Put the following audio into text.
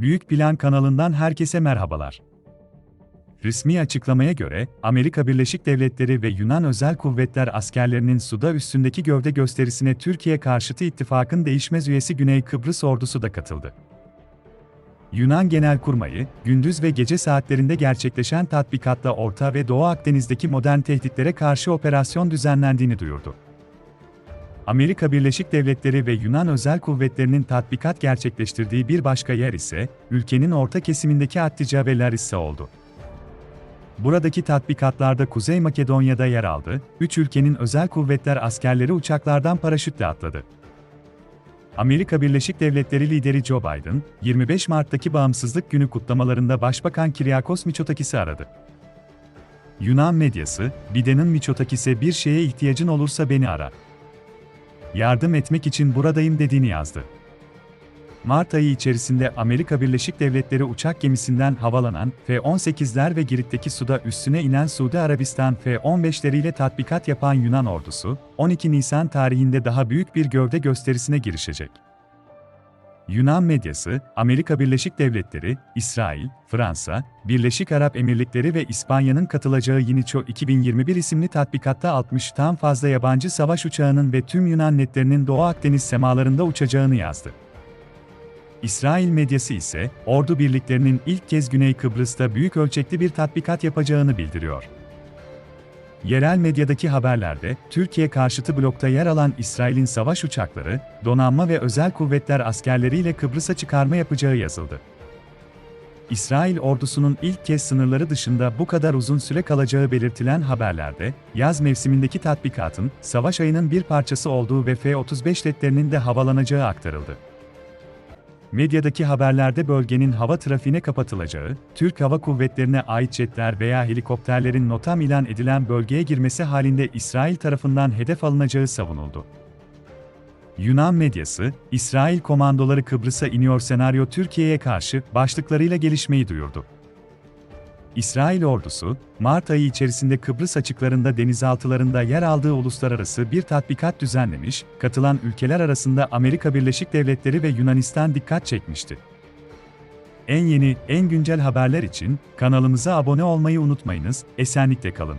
Büyük Plan kanalından herkese merhabalar. Resmi açıklamaya göre, Amerika Birleşik Devletleri ve Yunan Özel Kuvvetler askerlerinin suda üstündeki gövde gösterisine Türkiye karşıtı ittifakın değişmez üyesi Güney Kıbrıs ordusu da katıldı. Yunan Genelkurmayı, gündüz ve gece saatlerinde gerçekleşen tatbikatla Orta ve Doğu Akdeniz'deki modern tehditlere karşı operasyon düzenlendiğini duyurdu. Amerika Birleşik Devletleri ve Yunan Özel Kuvvetleri'nin tatbikat gerçekleştirdiği bir başka yer ise, ülkenin orta kesimindeki Attica ve Larissa oldu. Buradaki tatbikatlarda Kuzey Makedonya'da yer aldı, üç ülkenin özel kuvvetler askerleri uçaklardan paraşütle atladı. Amerika Birleşik Devletleri lideri Joe Biden, 25 Mart'taki Bağımsızlık Günü kutlamalarında Başbakan Kyriakos Mitsotakis'i aradı. Yunan medyası, Biden'in Mitsotakis'e bir şeye ihtiyacın olursa beni ara. Yardım etmek için buradayım dediğini yazdı. Mart ayı içerisinde Amerika Birleşik Devletleri uçak gemisinden havalanan F-18'ler ve Girit'teki suda üstüne inen Suudi Arabistan F-15'leriyle tatbikat yapan Yunan ordusu, 12 Nisan tarihinde daha büyük bir gövde gösterisine girişecek. Yunan medyası, Amerika Birleşik Devletleri, İsrail, Fransa, Birleşik Arap Emirlikleri ve İspanya'nın katılacağı Yiniço 2021 isimli tatbikatta 60'tan fazla yabancı savaş uçağının ve tüm Yunan netlerinin Doğu Akdeniz semalarında uçacağını yazdı. İsrail medyası ise, ordu birliklerinin ilk kez Güney Kıbrıs'ta büyük ölçekli bir tatbikat yapacağını bildiriyor. Yerel medyadaki haberlerde, Türkiye karşıtı blokta yer alan İsrail'in savaş uçakları, donanma ve özel kuvvetler askerleriyle Kıbrıs'a çıkarma yapacağı yazıldı. İsrail ordusunun ilk kez sınırları dışında bu kadar uzun süre kalacağı belirtilen haberlerde, yaz mevsimindeki tatbikatın, savaş ayının bir parçası olduğu ve F-35 jetlerinin de havalanacağı aktarıldı. Medyadaki haberlerde bölgenin hava trafiğine kapatılacağı, Türk Hava Kuvvetlerine ait jetler veya helikopterlerin notam ilan edilen bölgeye girmesi halinde İsrail tarafından hedef alınacağı savunuldu. Yunan medyası, İsrail komandoları Kıbrıs'a iniyor senaryo Türkiye'ye karşı başlıklarıyla gelişmeyi duyurdu. İsrail ordusu, Mart ayı içerisinde Kıbrıs açıklarında denizaltılarında yer aldığı uluslararası bir tatbikat düzenlemiş, katılan ülkeler arasında Amerika Birleşik Devletleri ve Yunanistan dikkat çekmişti. En yeni, en güncel haberler için kanalımıza abone olmayı unutmayınız, esenlikle kalın.